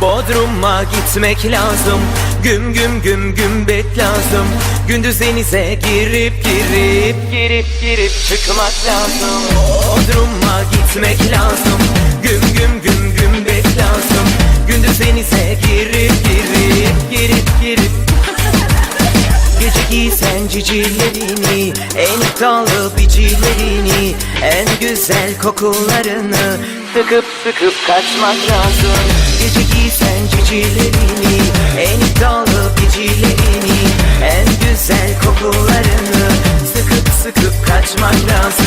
Bodrum'a gitmek lazım Güm güm güm gümbet lazım. Gündüz denize girip girip girip girip çıkmak lazım. Bodrum'a gitmek lazım. Güm güm güm gümbet lazım. Gündüz denize girip girip girip girip. Gece giysen cicilerini En iddialı bicilerini En güzel kokularını Sıkıp sıkıp kaçmak lazım. Gece giysen cicilerini kaçmak lazım.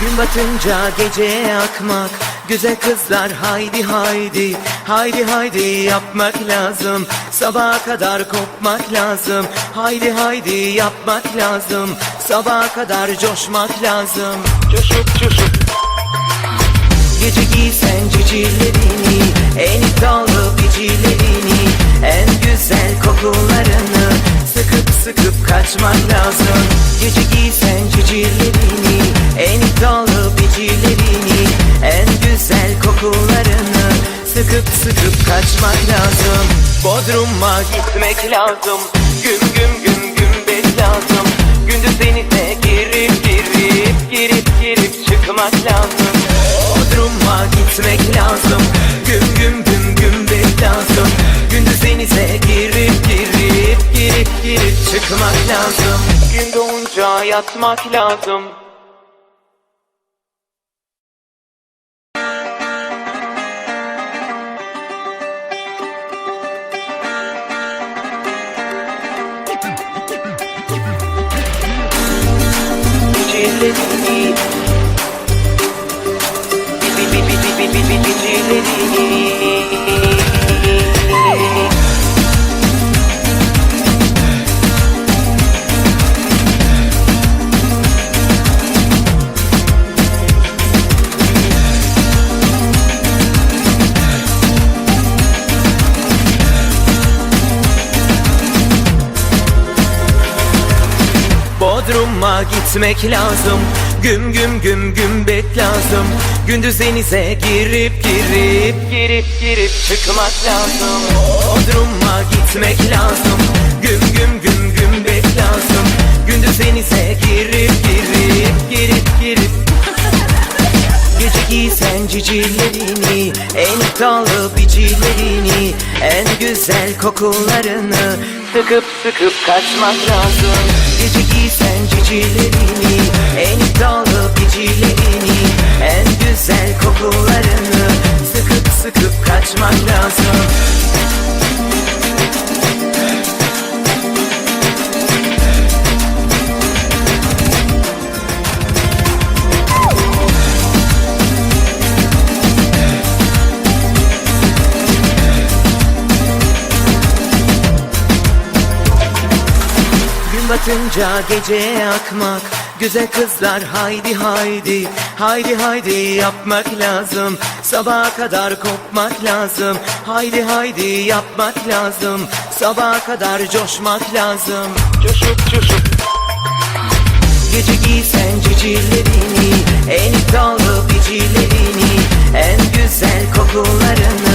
Gün batınca geceye akmak Güzel kızlar haydi haydi. Haydi haydi yapmak lazım. Sabaha kadar kopmak lazım. Haydi haydi yapmak lazım. Sabaha kadar coşmak lazım. Coşup coşup Gece giysen cicilerini En iddialı bicilerini En güzel kokularını Sıkıp sıkıp kaçmak lazım. Gece giysen cicilerini En iddialı bicilerini En güzel kokularını Sıkıp sıkıp kaçmak lazım. Bodrum'a gitmek lazım. Güm güm çıkmak lazım. Gün doğunca yatmak lazım. Bicilerini Bi- Bodrum'a gitmek lazım. Güm güm güm gümbet lazım. Gündüz denize girip girip girip girip çıkmak lazım. Bodrum'a gitmek lazım. Güm güm güm gümbet lazım. Gündüz denize girip girip girip girip. Gece giysen cicilerini En iddialı bicilerini En güzel kokularını Sıkıp sıkıp kaçmak lazım Gece giysen cicilerini En iddialı bicilerini En güzel kokularını Sıkıp sıkıp kaçmak lazım batınca geceye akmak Güzel kızlar haydi haydi Haydi haydi yapmak lazım. Sabaha kadar kopmak lazım Haydi haydi yapmak lazım. Sabaha kadar coşmak lazım. Coşup coşup. Gece giysen cicilerini En iddialı bicilerini En güzel kokularını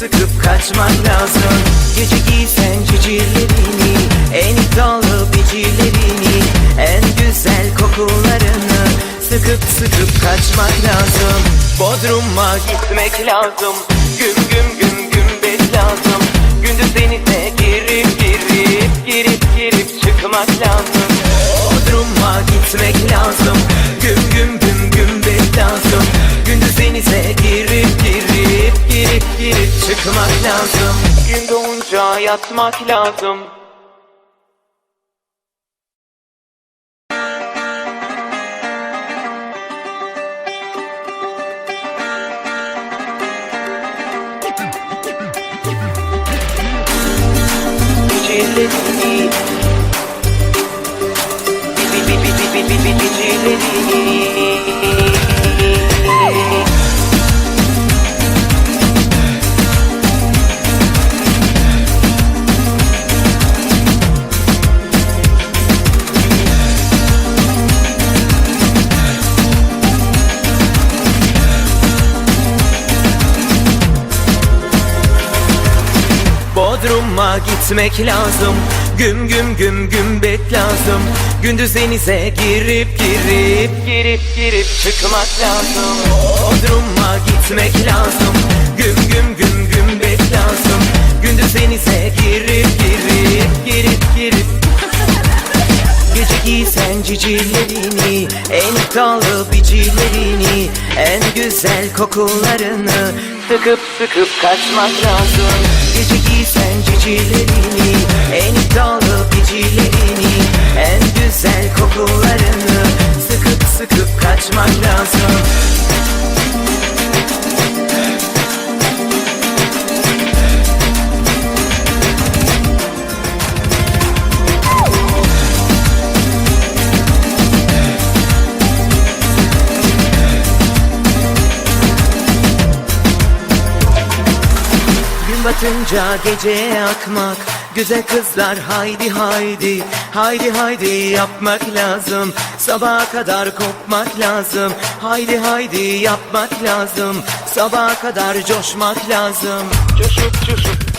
Sıkıp kaçmak lazım. Gece giysen cicilerini En iddialı bicilerini En güzel kokularını Sıkıp sıkıp kaçmak lazım. Bodrum'a gitmek lazım. Güm güm güm gümbet lazım. Gündüz denize girip girip girip girip çıkmak lazım. Bodrum'a gitmek lazım. Güm güm güm gümbet lazım girip girip çıkmak lazım Gün doğunca yatmak lazım Gecelerini Bi- Bodrum'a gitmek lazım. Güm güm güm gümbet lazım. Gündüz denize girip girip girip girip çıkmak lazım. Bodrum'a gitmek lazım. Güm güm güm gümbet lazım. Gündüz denize girip girip girip girip. Gece giysen cicilerini En iddialı bicilerini En güzel kokularını Sıkıp sıkıp kaçmak lazım. Gece giysen cicilerini En iddialı bicilerini En güzel kokularını Sıkıp sıkıp kaçmak lazım Batınca geceye akmak. Güzel kızlar haydi haydi Haydi haydi yapmak lazım. Sabaha kadar kopmak lazım. Haydi haydi yapmak lazım. Sabaha kadar coşmak lazım. Coşup coşup